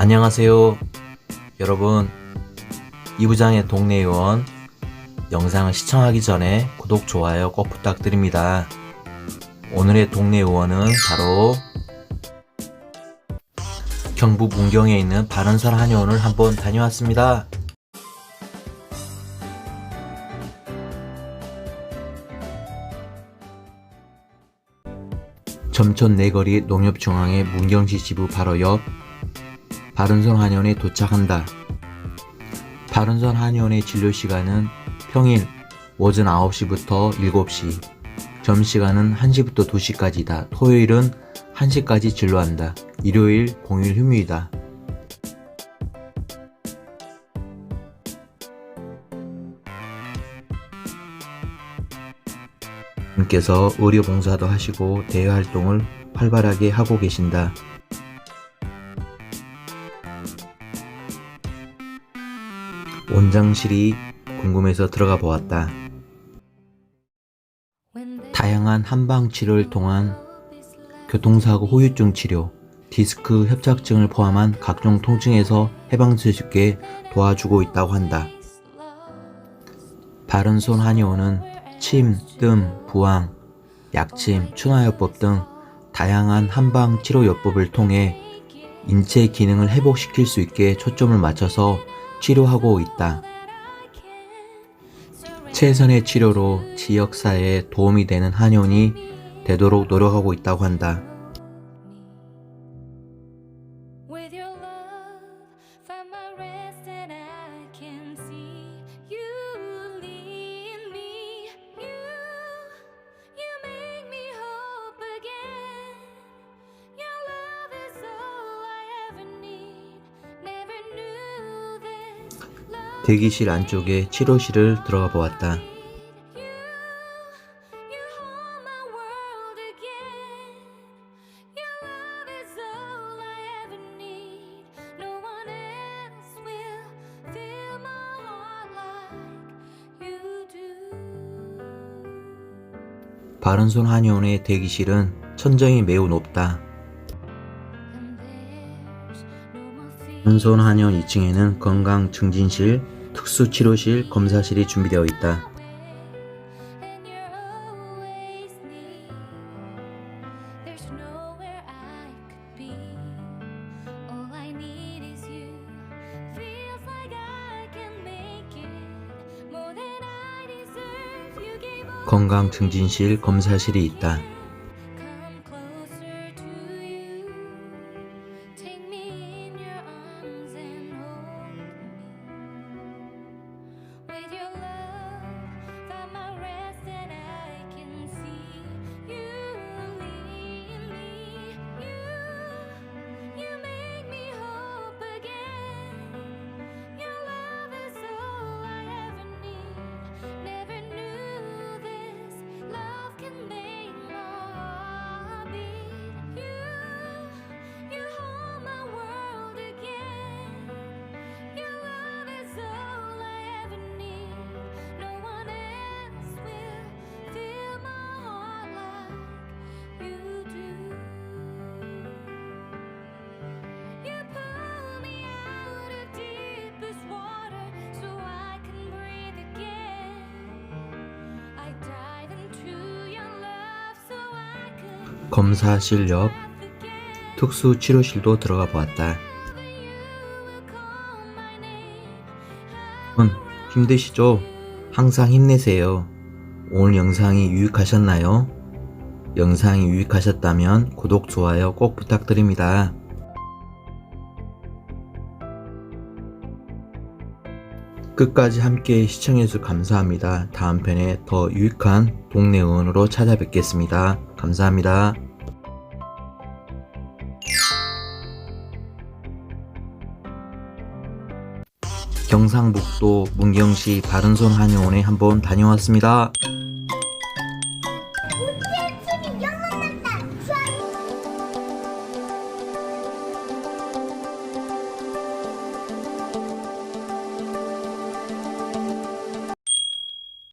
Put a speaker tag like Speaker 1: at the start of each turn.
Speaker 1: 안녕하세요. 여러분, 이부장의 동네 의원 영상을 시청하기 전에 구독, 좋아요 꼭 부탁드립니다. 오늘의 동네 의원은 바로 경북 문경에 있는 바른선 한의원을 한번 다녀왔습니다. 점촌 내거리 농협중앙의 문경시 지부 바로 옆 바른선 한의원에 도착한다. 바른선 한의원의 진료 시간은 평일 오전 9시부터 7시, 점심시간은 1시부터 2시까지다. 토요일은 1시까지 진료한다. 일요일, 공휴일 휴무이다. 님께서 의료 봉사도 하시고 대외 활동을 활발하게 하고 계신다. 원장실이 궁금해서 들어가 보았다. 다양한 한방 치료를 통한 교통사고 후유증 치료, 디스크 협착증을 포함한 각종 통증에서 해방될 수 있게 도와주고 있다고 한다. 바른손 한의원은 침, 뜸, 부항, 약침, 추나요법 등 다양한 한방 치료 요법을 통해 인체 기능을 회복시킬 수 있게 초점을 맞춰서 치료하고 있다. 최선의 치료로 지역사회에 도움이 되는 한의원이 되도록 노력하고 있다고 한다. 대기실 안쪽에 치료실을 들어가 보았다. 바른손 한의원의 대기실은 천정이 매우 높다. 바른손 한의원 2층에는 건강 증진실, 특수치료실, 검사실이 준비되어 있다. 건강 증진실, 검사실이 있다. 검사실 옆. 특수치료실도 들어가 보았다. 음, 힘드시죠? 항상 힘내세요. 오늘 영상이 유익하셨나요? 영상이 유익하셨다면 구독, 좋아요 꼭 부탁드립니다. 끝까지 함께 시청해주셔서 감사합니다. 다음 편에 더 유익한 동네 의원으로 찾아뵙겠습니다. 감사합니다. 경상북도 문경시 바른손 한의원에 한번 다녀왔습니다.